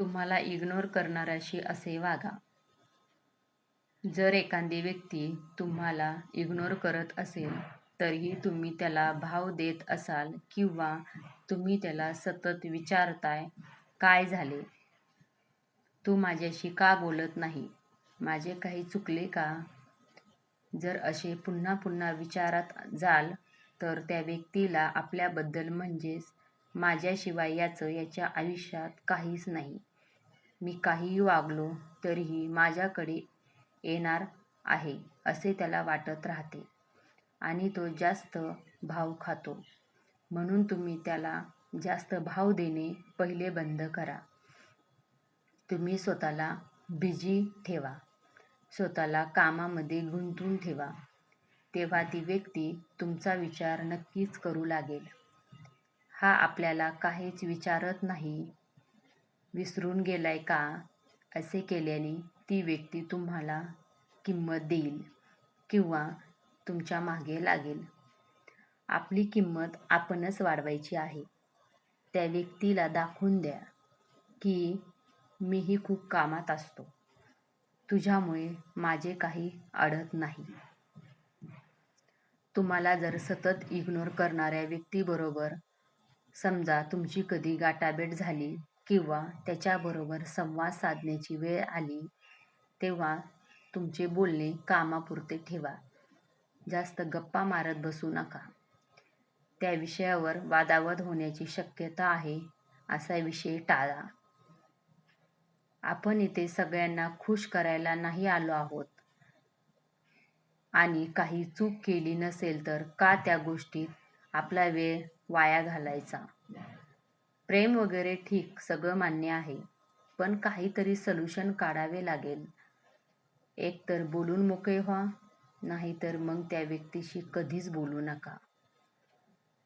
तुम्हाला इग्नोर करणाऱ्याशी असे वागा. जर एखादी व्यक्ती तुम्हाला इग्नोर करत असेल तरीही तुम्ही त्याला भाव देत असाल किंवा तुम्ही त्याला सतत विचारताय, काय झाले? तू माझ्याशी का बोलत नाही? माझे काही चुकले का? जर असे पुन्हा पुन्हा विचारत जाल तर त्या व्यक्तीला आपल्याबद्दल म्हणजेच माझ्याशिवाय याचं याच्या आयुष्यात काहीच नाही. मी काहीही वागलो तरीही माझ्याकडे येणार आहे असे त्याला वाटत राहते आणि तो जास्त भाव खातो. म्हणून तुम्ही त्याला जास्त भाव देणे पहिले बंद करा. तुम्ही स्वतःला बिझी ठेवा. स्वतःला कामामध्ये गुंतवून ठेवा. तेव्हा ती व्यक्ती तुमचा विचार नक्कीच करू लागेल. हा आपल्याला काहीच विचारत नाही, विसरून गेलाय का? असे केल्याने ती व्यक्ती तुम्हाला किंमत देईल किंवा तुमच्या मागे लागेल. आपली किंमत आपणच वाढवायची आहे. त्या व्यक्तीला दाखवून द्या की मीही खूप कामात असतो. तुझ्यामुळे माझे काही अडत नाही. तुम्हाला जर सतत इग्नोर करणाऱ्या व्यक्तीबरोबर समजा तुमची कधी गाठाभेट झाली किंवा त्याच्याबरोबर संवाद साधण्याची वेळ आली तेव्हा तुमचे बोलणे कामापुरते ठेवा. जास्त गप्पा मारत बसू नका. त्या विषयावर वादावाद होण्याची शक्यता आहे असा विषय टाळा. आपण इथे सगळ्यांना खुश करायला नाही आलो आहोत आणि काही चूक केली नसेल तर का त्या गोष्टीत आपला वेळ वाया घालायचा? प्रेम वगैरे ठीक सगळं मान्य आहे. पण काहीतरी सल्युशन काढावे लागेल. एकतर बोलून मोकळे व्हा नाहीतर मग त्या व्यक्तीशी कधीच बोलू नका.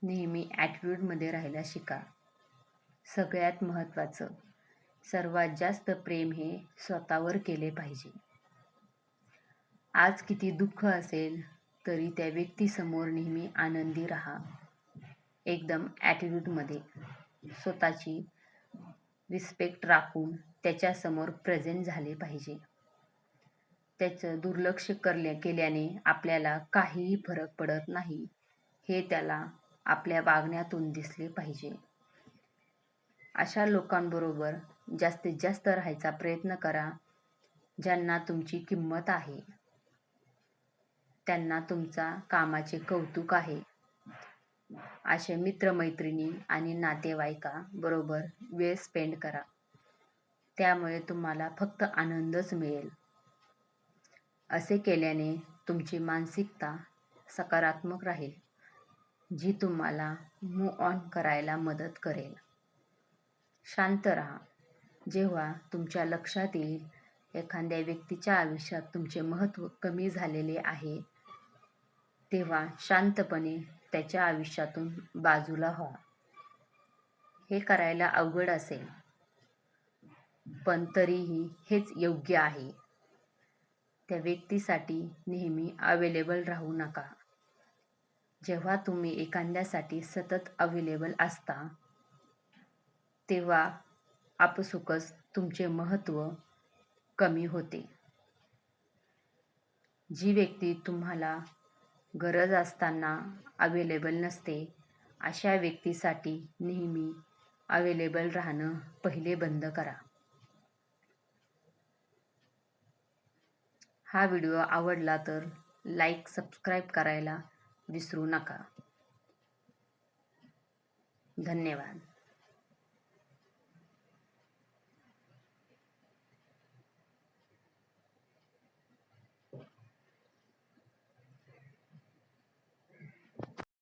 नेहमी ॲटिट्यूडमध्ये राहायला शिका. सगळ्यात महत्त्वाचं, सर्वात जास्त प्रेम हे स्वतःवर केले पाहिजे. आज किती दुःख असेल तरी त्या व्यक्तीसमोर नेहमी आनंदी राहा. एकदम ॲटिट्यूडमध्ये. स्वतःची रिस्पेक्ट राखून त्याच्यासमोर प्रेझेंट झाले पाहिजे. त्याचं दुर्लक्ष केल्याने आपल्याला काहीही फरक पडत नाही हे त्याला आपल्या वागण्यातून दिसले पाहिजे. अशा लोकांबरोबर जास्तीत जास्त राहायचा प्रयत्न करा ज्यांना तुमची किंमत आहे. त्यांना तुमच्या कामाचे कौतुक आहे. अशा मित्रमैत्रिणी आणि नातेवाईकाबरोबर वेळ स्पेंड करा. त्यामुळे तुम्हाला फक्त आनंदच मिळेल. असे केल्याने तुमची मानसिकता सकारात्मक राहील जी तुम्हाला मूव ऑन करायला मदत करेल. शांत राहा. जेव्हा तुमच्या लक्षात येईल एखाद्या व्यक्तीच्या आयुष्यात तुमचे महत्त्व कमी झालेले आहे तेव्हा शांतपणे त्याच्या आयुष्यातून बाजूला व्हा. हे करायला अवघड असेल पण तरीही हेच योग्य आहे. त्या व्यक्तीसाठी नेहमी अवेलेबल राहू नका. जेव्हा तुम्ही एखाद्यासाठी सतत अवेलेबल असता तेव्हा आपसुकच तुमचे महत्त्व कमी होते. जी व्यक्ती तुम्हाला गरज असताना अवेलेबल नसते अशा व्यक्तीसाठी नेहमी अवेलेबल राहणं पहिले बंद करा. हा व्हिडिओ आवडला तर लाईक, सबस्क्राईब करायला विसरू नका. धन्यवाद.